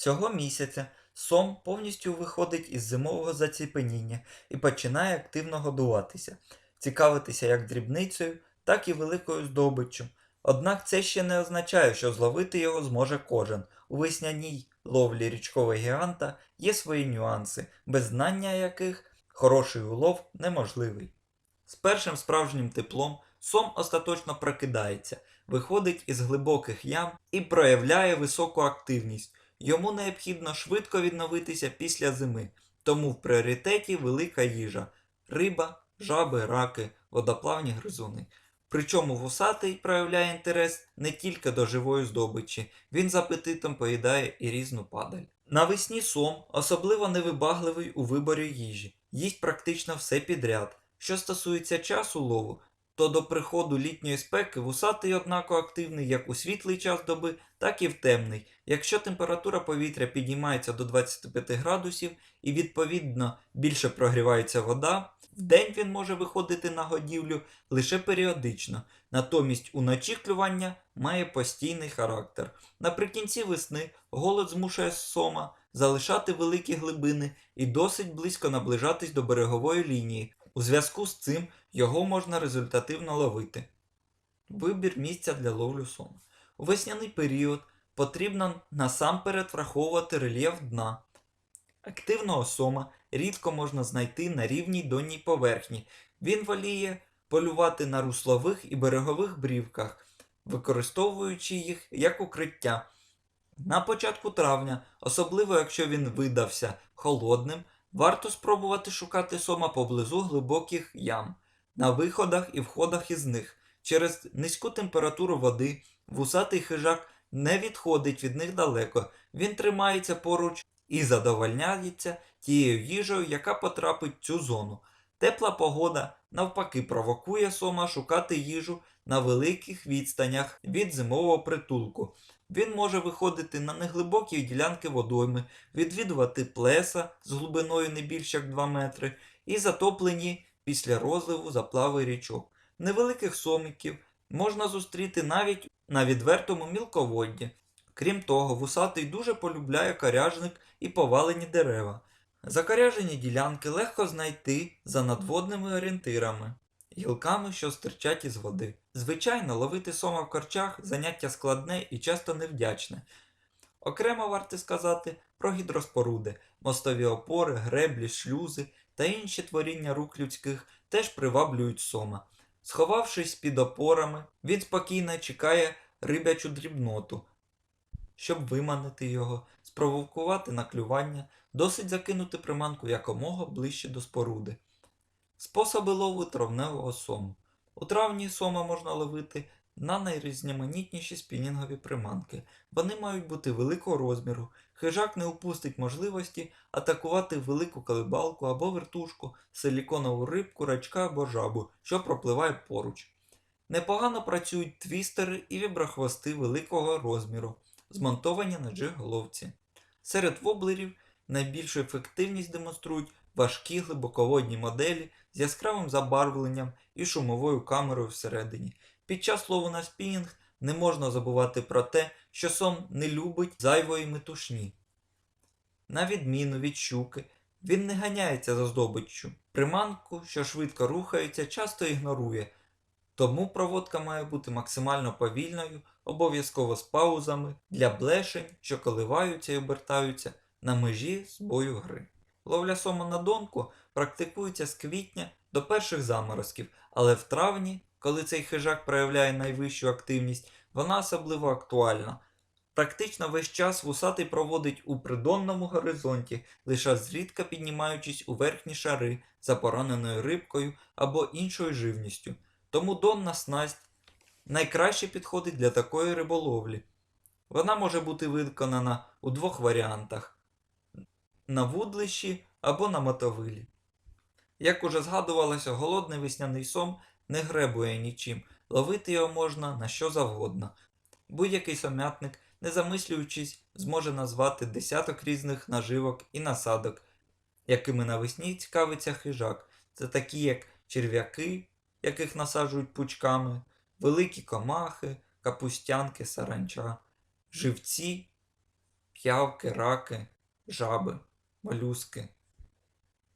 Цього місяця сом повністю виходить із зимового заціпеніння і починає активно годуватися, цікавитися як дрібницею, так і великою здобиччю. Однак це ще не означає, що зловити його зможе кожен. У весняній ловлі річкового гіганта є свої нюанси, без знання яких хороший улов неможливий. З першим справжнім теплом сом остаточно прокидається, виходить із глибоких ям і проявляє високу активність. Йому необхідно швидко відновитися після зими, тому в пріоритеті велика їжа риба, жаби, раки, водоплавні гризуни. Причому вусатий проявляє інтерес не тільки до живої здобичі, він з апетитом поїдає і різну падаль. Навесні сом особливо невибагливий у виборі їжі, їсть практично все підряд. Що стосується часу лову, то до приходу літньої спеки вусатий однаково активний як у світлий час доби, так і в темний. Якщо температура повітря піднімається до 25 градусів і відповідно більше прогрівається вода, вдень він може виходити на годівлю лише періодично, натомість уночі клювання має постійний характер. Наприкінці весни голод змушує сома залишати великі глибини і досить близько наближатись до берегової лінії. У зв'язку з цим його можна результативно ловити. Вибір місця для ловлю сома. У весняний період потрібно насамперед враховувати рельєф дна. Активного сома рідко можна знайти на рівній донній поверхні. Він воліє полювати на руслових і берегових брівках, використовуючи їх як укриття. На початку травня, особливо якщо він видався холодним, варто спробувати шукати сома поблизу глибоких ям, на виходах і входах із них. Через низьку температуру води вусатий хижак не відходить від них далеко, він тримається поруч і задовольняється тією їжею, яка потрапить в цю зону. Тепла погода навпаки провокує сома шукати їжу на великих відстанях від зимового притулку. Він може виходити на неглибокі ділянки водойми, відвідувати плеса з глибиною не більш як 2 метри і затоплені після розливу заплави річок. Невеликих сомиків можна зустріти навіть на відвертому мілководді. Крім того, вусатий дуже полюбляє коряжник і повалені дерева. Закоряжені ділянки легко знайти за надводними орієнтирами, гілками, що стирчать із води. Звичайно, ловити сома в корчах заняття складне і часто невдячне. Окремо варто сказати про гідроспоруди, мостові опори, греблі, шлюзи та інші творіння рук людських теж приваблюють сома. Сховавшись під опорами, він спокійно чекає рибячу дрібноту, щоб виманити його, спровокувати на клювання, досить закинути приманку якомога ближче до споруди. Способи лову травневого сому. У травні сома можна ловити на найрізноманітніші спінінгові приманки. Вони мають бути великого розміру. Хижак не упустить можливості атакувати велику колибалку або вертушку, силіконову рибку, рачка або жабу, що пропливає поруч. Непогано працюють твістери і віброхвости великого розміру, змонтовані на джиг-головці. Серед воблерів найбільшу ефективність демонструють важкі глибоководні моделі з яскравим забарвленням і шумовою камерою всередині. Під час лову на спінінг не можна забувати про те, що сом не любить зайвої метушні. На відміну від щуки, він не ганяється за здобиччю. Приманку, що швидко рухається, часто ігнорує, тому проводка має бути максимально повільною, обов'язково з паузами для блешень, що коливаються і обертаються на межі з бою гри. Ловля сома на донку практикується з квітня до перших заморозків, але в травні, коли цей хижак проявляє найвищу активність, вона особливо актуальна. Практично весь час вусатий проводить у придонному горизонті, лише зрідка піднімаючись у верхні шари за пораненою рибкою або іншою живністю. Тому донна снасть найкраще підходить для такої риболовлі. Вона може бути виконана у двох варіантах на вудлищі або на мотовилі. Як уже згадувалося, голодний весняний сом не гребує нічим, ловити його можна на що завгодно. Будь-який сомятник, не замислюючись, зможе назвати десяток різних наживок і насадок, якими навесні цікавиться хижак. Це такі, як черв'яки, яких насаджують пучками, великі комахи, капустянки, саранча, живці, п'явки, раки, жаби, молюски.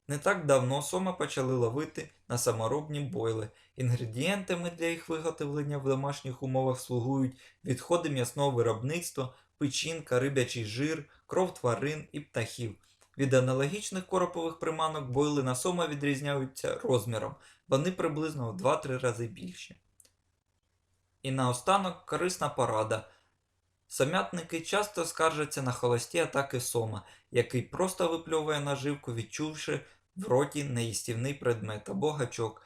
Не так давно сома почали ловити на саморобні бойли. Інгредієнтами для їх виготовлення в домашніх умовах слугують відходи м'ясного виробництва, печінка, рибячий жир, кров тварин і птахів. Від аналогічних коропових приманок бойли на сома відрізняються розміром, вони приблизно в 2-3 рази більші. І наостанок корисна порада. Самятники часто скаржаться на холості атаки сома, який просто випльовує наживку, відчувши в роті неїстівний предмет або гачок.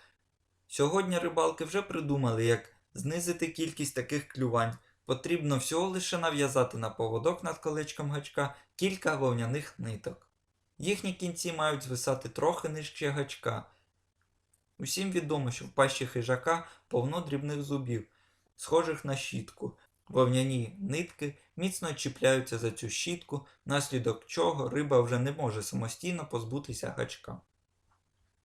Сьогодні рибалки вже придумали, як знизити кількість таких клювань. Потрібно всього лише нав'язати на поводок над колечком гачка кілька вовняних ниток. Їхні кінці мають звисати трохи нижче гачка. Усім відомо, що в пащі хижака повно дрібних зубів, схожих на щітку. Вовняні нитки міцно чіпляються за цю щітку, наслідок чого риба вже не може самостійно позбутися гачка.